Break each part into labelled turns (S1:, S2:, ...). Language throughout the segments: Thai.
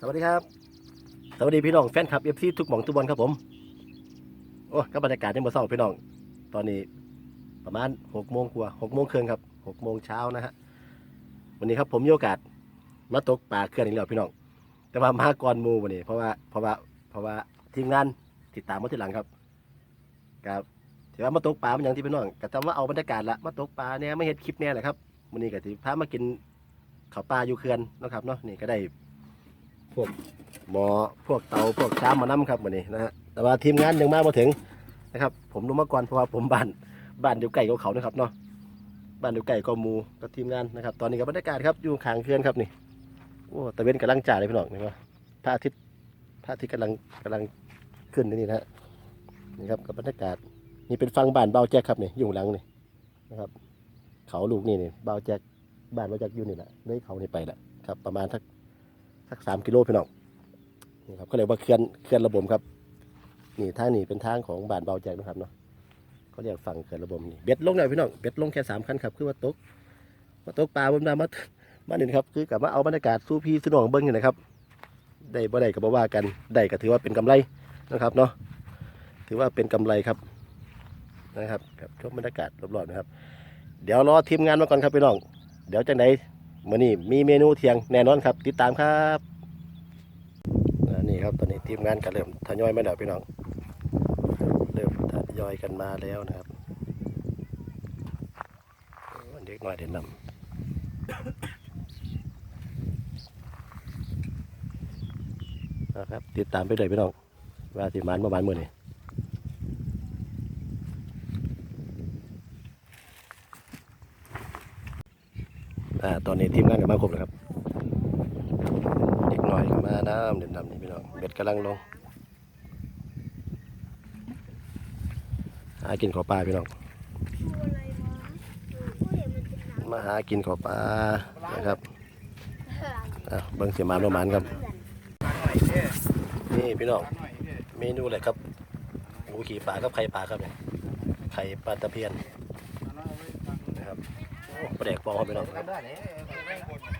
S1: สวัสดีครับ สวัสดีพี่น้องแฟนคลับเอฟซีทุกหม่องทุกบอลครับผม โอ้ก็บรรยากาศยังมาเศร้าพี่น้อง ตอนนี้ประมาณหกโมงกว่าหกโมงครึ่งครับหกโมงเช้านะฮะ วันนี้ครับผมมีโอกาสมาตกปลาเคลื่อนอีกแล้วพี่น้อง แต่ว่ามาก่อนหมูวันนี้ เพราะว่าเพราะว่าเพราะว่าทีมงานติดตามมาทีหลังครับครับถือว่ามาตกปลาเป็นอย่างที่พี่น้องก็จำว่าเอาบรรยากาศละมาตกปลาเนี่ยไม่เห็นคลิปเนี่ยแหละครับวันนี้ก็ถือพามากินข้าวปลาอยู่เขื่อนนะครับเนาะนี่ก็ได้ พวกหมอพวกเตาพวกชามมานํครับวันนี้นะฮะแต่ว่าทีมงานยังมาบ่ถึงนะครับ ผมรู้มาก่อนเพราะว่าผมบ้านบ้านอยู่ใกล้กับเขานะครับเนาะบ้านอยู่ใกล้ก็หมูกับทีมงานนะครับ ตอนนี้กับบรรยากาศครับอยู่ขางเขื่อนครับนี่โอ้ตะเวนกำลังจ่าเลยพี่น้องนี่ว่าพระอาทิตย์พระอาทิตย์กำลังกำลังขึ้นนี่นะฮะนี่ครับกับบรรยากาศนี่เป็นฟังบ้านเบาแจ็คครับนี่อยู่หลังนี่นะครับ เขาลูกนี่นี่เบาแจ็คบ้านเบาแจ็คอยู่นี่แหละเลยเขานี่ไปแหละครับ ประมาณทัก สักสามกิโลพี่น้องนี่ครับก็เรียกว่าเคลื่อนเคลื่อนระบบครับ นี่ทางนี้เป็นทางของบานเบาแจกนะครับเนาะเขาเรียกฝั่งเคลื่อนระบบนี่เบ็ดลงหน่อยพี่น้องเบ็ดลงแค่สามคันครับคือว่าตกมาตกปลาบนมามามานี่นะครับ คือกลับมาเอาบรรยากาศสู้พี่สนองเบิ้งนี่นะครับได้บ่ได้ก็บ่ว่ากันได้ก็ถือว่าเป็นกำไรนะครับเนาะถือว่าเป็นกำไรครับนะครับครับชมบรรยากาศรอบๆนะครับ เดี๋ยวรอทีมงานมาก่อนครับพี่น้อง เดี๋ยวจังไหน มื่อนี้มีเมนูเที่ยงแน่นอนครับ ติดตามครับนี่ครับตอนนี้ทีมงานก็เริ่มทยอยมาแล้วพี่น้องเริ่มทยอยกันมาแล้วนะครับโอ้เด็กน้อยเด่นนำนะครับ ติดตามไปเลยพี่น้องว่าสิมานประมาณมื่อนี้ อ่าตอนนี้ทีมงานกับมาครบแล้วครับเด็กหน่อยมาน้ำเด่นดำนี่พี่น้องเบ็ดกำลังลงหากินขอปลาพี่น้องมาหากินขอปลานะครับอะเบิ้งเสียมานปรมาณครับ นี่พี่น้องเมนูอะไรครับหมูขี่ปลากับไข่ปลาครับเนี่ยไข่ปลาตะเพียน ปลาแดกปองครับพี่น้องครับ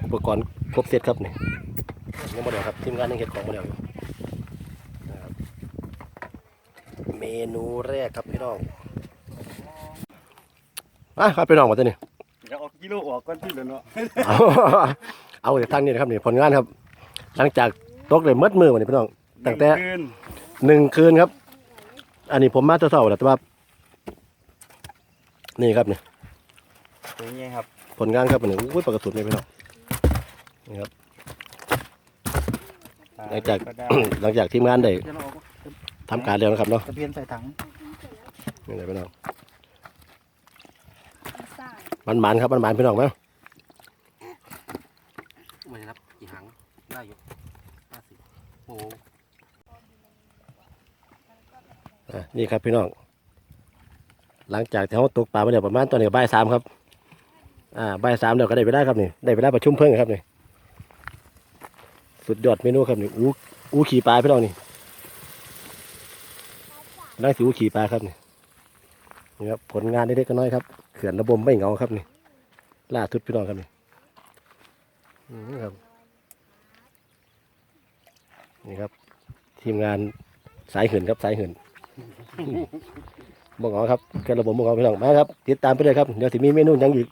S1: อุปกรณ์ครบเซตครับนี่ยังบ่เดียวครับทีมงานยังเห็ดของบ่เดียวอยู่นะครับเมนูแรกครับพี่น้องอะครับพี่น้องมาตัวนี้
S2: จะออกกิโลออกก้อนที่แล้วเนาะ
S1: เอาเอาเดี๋ยวทางนี้นะครับนี่ผลงานครับ หลังจากตกเลยมืดมือวันนี้พี่น้องตั้งแต่
S2: คืน
S1: หนึ่งคืนครับ อันนี้ผมมาตัวเสาร์แต่ว่านี่ครับนี่
S2: เป็นไงครับ
S1: ผลงานครับอันนี้อุ้ยปลากระสุนเลยพี่น้องนี่ครับ หลังจาก หลังจากทีมงานได้
S2: จะออก
S1: ทำการแล้วนะครับเนาะ
S2: ตะเพียนใส่ถัง
S1: นี่เลยพี่น้องมันมันๆครับมันมันๆพี่น้องมั้ย
S3: ไม่ครับกี่หางได้อยู่ห้าสิบโอ้โห
S1: อะนี่ครับพี่น้อง หลังจากที่เขาตกปลามาเนี่ยประมาณตอนนี้ก็บ่ายสามครับ อ่าบ่ายสามเดี๋ยวก็ได้เวลาครับนี่ได้เวลาประชุมเพิ่งครับนี่สุดยอดเมนูครับนี่อูอูขี่ปลาพี่น้องนี่นั่งสิอูขี่ปลาครับนี่นี่ครับผลงานเล็กๆน้อยครับเขื่อนระบมไม่เหงาครับนี่ล่าทุดพี่น้องครับนี่อืมครับนี่ครับ ทีมงานสายหื่นครับสายหื่นบอกเอครับแค่ระบบบอกเอพี่น้องมาครับ ติดตามไปเลยครับเดี๋ยวสิมีเมนูยังอีก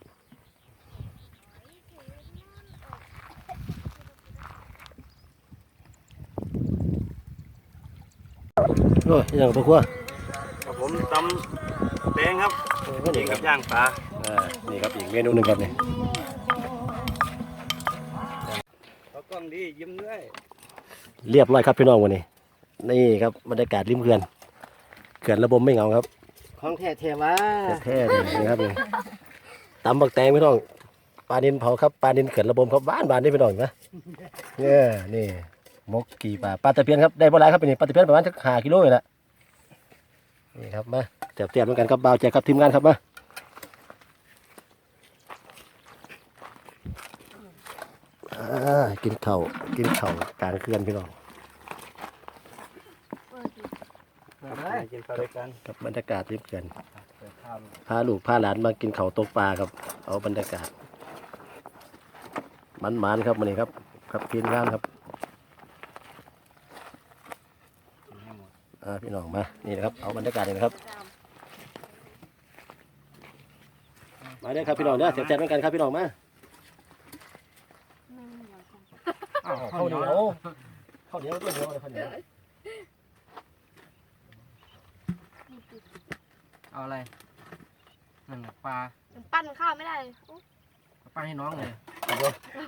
S1: โอ้ยยังบ่ครัว
S2: ครับผมตำแตงครับ
S1: โอ้
S2: กิ
S1: นี่
S2: น
S1: ค
S2: กั
S1: รั
S2: บบย่างปลา
S1: อ่านี่ครับอีกเมนูหนึ่งครับนี่
S2: เขากล้องดียิ้มด้วย
S1: เรียบร้อยครับพี่น้องวันนี้ นี่ครับบรรยากาศริมเขื่อนเขื่อนระบบไม่เหงาครับ
S3: ของแท้แท้ว่า
S1: แท้ๆเลยนะครับนี่ตำบักแตงพี่น้องปลานินเผาครับปลานินเขื่อนระบมครับบ้านบ้านนี่พี่น้องเห็นไหมเนี่ยนี่ มกกี่ปลาปลาตะเพียนครับได้บ่หลครับนี่ปลาตะเพียนประมาณสักห้ากิโลเลยละนี่ครับมาเตียบๆเหมือนกันครับบ่าวแจกครับทีมงานครับมาอกินเข่ากินเข่ากลางเขื่อนพี่น้อง
S2: กินปลาด้วยกัน
S1: กับบรรยากาศริมเขื่อน
S2: เปิดข้าว
S1: พาลูกพาหลานมากินเข่าตกปลาครับ เอาบรรยากาศมันๆครับมันนี้ครับ ครับทีมงานครับ อ่า พี่น้องมา นี่นะครับ เอาบรรยากาศเลยนะครับ มาเด้อครับพี่น้องเด้อเสียบแซ่บเหมือนกันครับพี่น้องมา
S3: อ้าว
S1: ข้าวเหนียวข้าวเหนียวตัวเหนียวเลยข้าวเหนียว
S3: เอาอะไรนั่นน่ะปลา
S4: ยังปั้นข้าวไม่ได้เลยโอ้
S3: เอาปลาให้น้องเลย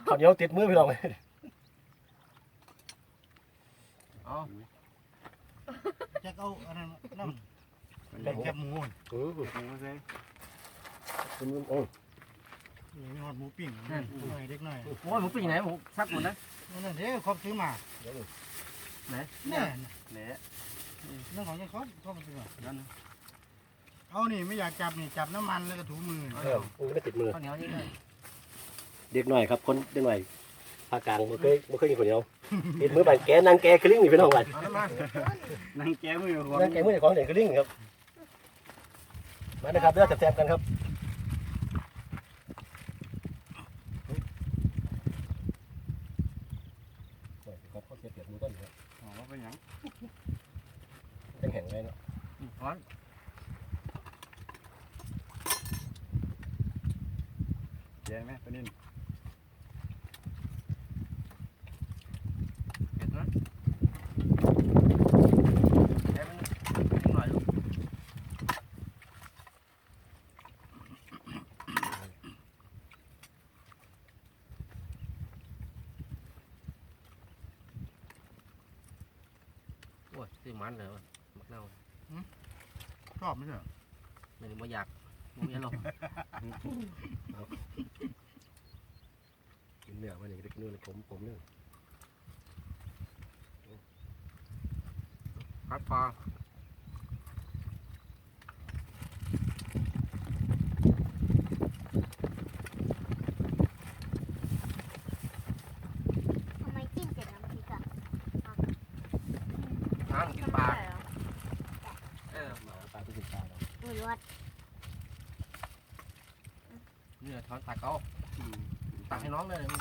S1: ข้าวเหนียวติดมือพี่น้องเลย
S3: เอา
S5: จะเอาอันนั้นน้ำแกงแคบหมู
S1: อืม
S2: หมูเซ่
S1: คุณมึงโอ้
S5: มีหอดหมูปิ้งหน่อยเด็กหน่อย
S3: โอ้ยหมูปิ้งไหนหมูซักหมดนะ
S5: นั่นเด้เขาซื้อมา
S3: ไหน
S5: แน่
S2: แหน่
S5: นั่นของยังเขาเขาซื้อมา
S3: นั่น
S5: เอานี่ไม่อยากจับนี่จับน้ำมันแล้วก็ถูมือ
S1: เออมึงไม่ติดมือ
S3: ข้าเหนียวนี่เลย
S1: เด็กหน่อยครับคนเด็กหน่อยภาคกลางมันเคยมันเคยกินข้าวเหนียว ติดมือไปแกนางแกกระลิ่งนี่พี่น้องไป
S3: เอาน้ำมา
S2: นั่งแก้มือหัว
S1: นางแกมือของเด็กกระลิ่งครับมาเลยครับเด้อแซ่บๆกันครับครับเขาเสียเปรียบมือต้นครับ
S2: อ๋อเป็นหยัง
S1: ยังแข็งเลยเนาะ
S3: อืมร้อน
S2: แก้ไหมปนิน
S3: เผ็ดนะแค่มันหน่อยลูกโอ้ยซื้อมันเลยวะมักเน่า
S5: ชอบไหมเนี่ย
S3: ไม่ได้บ่อยากบ่มีอารมณ์
S1: กินเนื้อมันนี่กินเนื้อผมผมเนื้อ
S3: พัดปลา
S4: ทำไมจิ้มแต่น้ำพริกอะ
S3: น้ำกินปลาเออ
S1: มาปลาที่กินป ลาเรา
S4: หนูว่า
S3: เนี่ยช้อนตักเอาตักให้น้องเลยมัน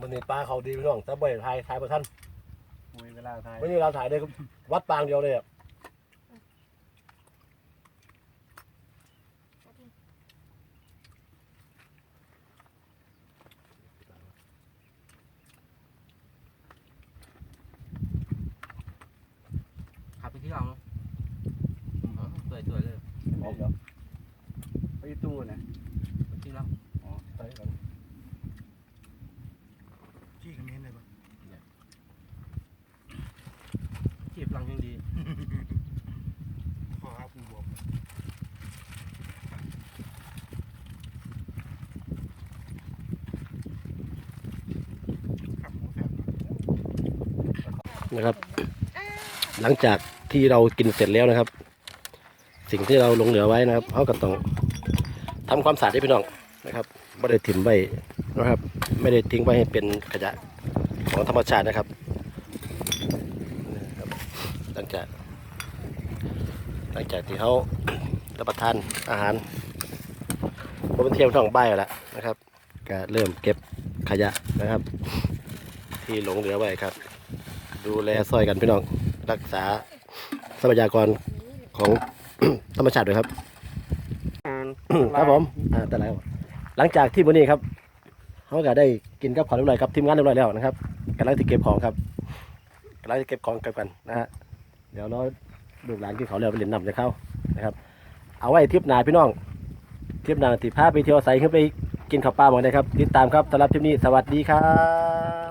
S1: มันนี่ปลาเขาดีพี่น้องแต่บ่อยถ่ายถ่ายประทัน
S2: มวยเวลาไทย
S1: วันนี้เราถ่ายได้วัดปางเดียวเลยอะ
S3: ขับไปที่เราเนาะสวยสวยๆเลย
S1: พร้อมแล้ว
S2: ไปตู้นะ
S3: ไปที่เรา
S1: ไปกัน
S5: ชี้ขมิ้นเลยปะ
S3: จีบหลังยังดี
S5: ขอครับคุณบอกครับหมูแซ่บ
S1: นะครับ หลังจาก ที่เรากินเสร็จแล้วนะครับ สิ่งที่เราลงเหลือไว้นะครับเขาก็ต้องทำความสะอาดให้พี่น้องนะครับไม่ได้ถิ่มไว้นะครับ ไม่ได้ทิ้งไว้ให้เป็นขยะของธรรมชาตินะครับหลังจากหลังจากที่เขารับประทานอาหารพอเป็นเที่ยงท้องใบแล้วนะครับ ก็เริ่มเก็บขยะนะครับ ที่หลงเหลือไว้ครับ ดูแลซอยกันพี่น้องรักษา ทรัพยากรของธรรมชาติด้วยครับครับผมอ่าแต่แล้วหลังจากที่วันนี้ครับเขาก็ได้กินกับของเรียบร้อยครับทีมงานเรียบร้อยแล้วนะครับกำลังจะเก็บของครับกำลังจะเก็บของกันกันนะฮะเดี๋ยวเราลูกหลานกินของแล้วไปเล่นน้ำจะเข้านะครับ เอาไว้ทริปหนาพี่น้องทริปหนาที่พาไปเที่ยวใส่ขึ้นไปกินข้าวปลาหมดเลยครับ ติดตามครับสำหรับทริปนี้สวัสดีครับ